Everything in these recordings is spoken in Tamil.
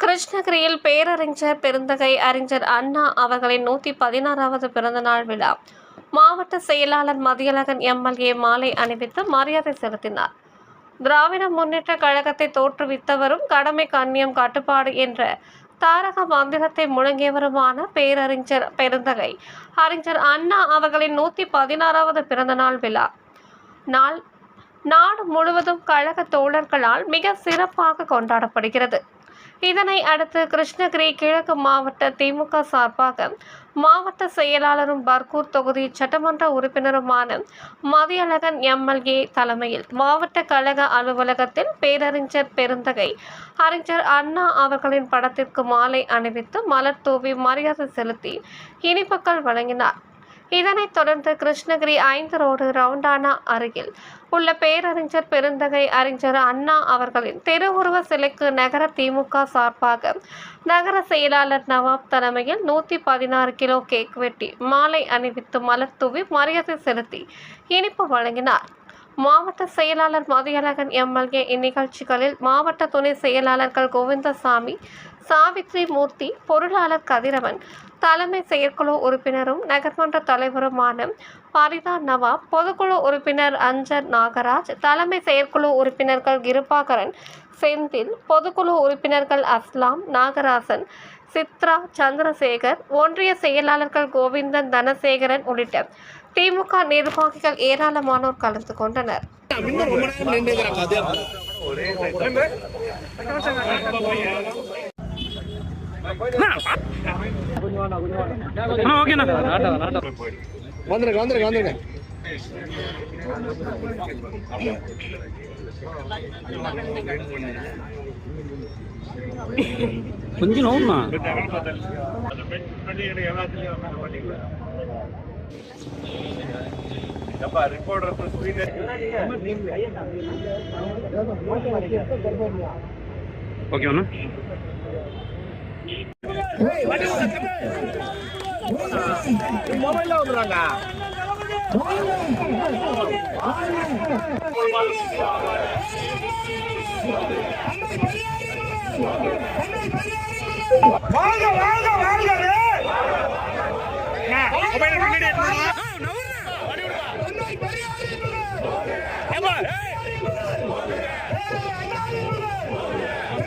கிருஷ்ணகிரியில் பேரறிஞர் பெருந்தகை அறிஞர் அண்ணா அவர்களின் நூற்றி பதினாறாவது பிறந்தநாள் விழா. மாவட்ட செயலாளர் மதியழகன் எம்எல்ஏ மாலை அணிவித்து மரியாதை செலுத்தினார். திராவிட முன்னேற்ற கழகத்தை தோற்றுவித்தவரும் கடமை கண்ணியம் கட்டுப்பாடு என்ற தாரக மந்திரத்தை முழங்கியவருமான பேரறிஞர் பெருந்தகை அறிஞர் அண்ணா அவர்களின் நூற்றி பதினாறாவது பிறந்தநாள் விழா. நாள் நாடு முழுவதும் கழக தோழர்களால் மிக சிறப்பாக கொண்டாடப்படுகிறது. இதனை அடுத்து கிருஷ்ணகிரி கிழக்கு மாவட்ட திமுக சார்பாக மாவட்ட செயலாளரும் பர்கூர் தொகுதி சட்டமன்ற உறுப்பினருமான மதியழகன் எம்எல்ஏ தலைமையில் மாவட்ட கழக அலுவலகத்தில் பேரறிஞர் பெருந்தகை அறிஞர் அண்ணா அவர்களின் படத்திற்கு மாலை அணிவித்து மலர் தூவி மரியாதை செலுத்தி இனிப்புகள் வழங்கினார். இதனைத் தொடர்ந்து கிருஷ்ணகிரி ஐந்து ரோடு ரவுண்டானா அருகில் உள்ள பேரறிஞர் பெருந்தகை அறிஞர் அண்ணா அவர்களின் திருவுருவ சிலைக்கு நகர திமுக சார்பாக நகர செயலாளர் நவாப் தலைமையில் நூற்றி பதினாறு கிலோ கேக் வெட்டி மாலை அணிவித்து மலர் தூவி மரியாதை செலுத்தி இனிப்பு வழங்கினார். மாவட்ட செயலாளர் மதியழகன் எம்எல்ஏ இந்நிகழ்ச்சிகளில் மாவட்ட துணை செயலாளர்கள் கோவிந்தசாமி சாவித்ரி மூர்த்தி பொருளாளர் கதிரவன் தலைமை செயற்குழு உறுப்பினரும் நகர்மன்ற தலைவருமான பரிதா நவாப் பொதுக்குழு உறுப்பினர் அஞ்சர் நாகராஜ் தலைமை செயற்குழு உறுப்பினர்கள் கிருபாகரன் செந்தில் பொதுக்குழு உறுப்பினர்கள் அஸ்லாம் நாகராசன் சித்ரா சந்திரசேகர் ஒன்றிய செயலாளர்கள் கோவிந்தன் தனசேகரன் உள்ளிட்ட திமுக நிர்வாகிகள் ஏராளமானோர் கலந்து கொண்டனர். ஓகேண்ணா வந்துருங்க வந்துருங்க வந்துருங்க கொஞ்சம் நோம்ண்ணா ஓகேண்ணா மொபைல்ல வந்துடுறாங்க வாங்க வாங்க. வாங்க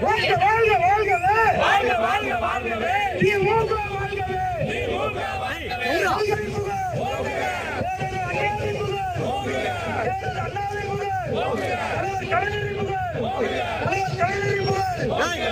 வாழ்க வாழ்க வாழ்கவே. வாழ்க வாழ்க வாழ்கவே. திமுக வாழ்கவே. திமுக வாழ்கவே கொஞ்சம்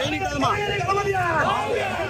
வழிவிடுமா யாரும் இது பண்ணிட்டாங்க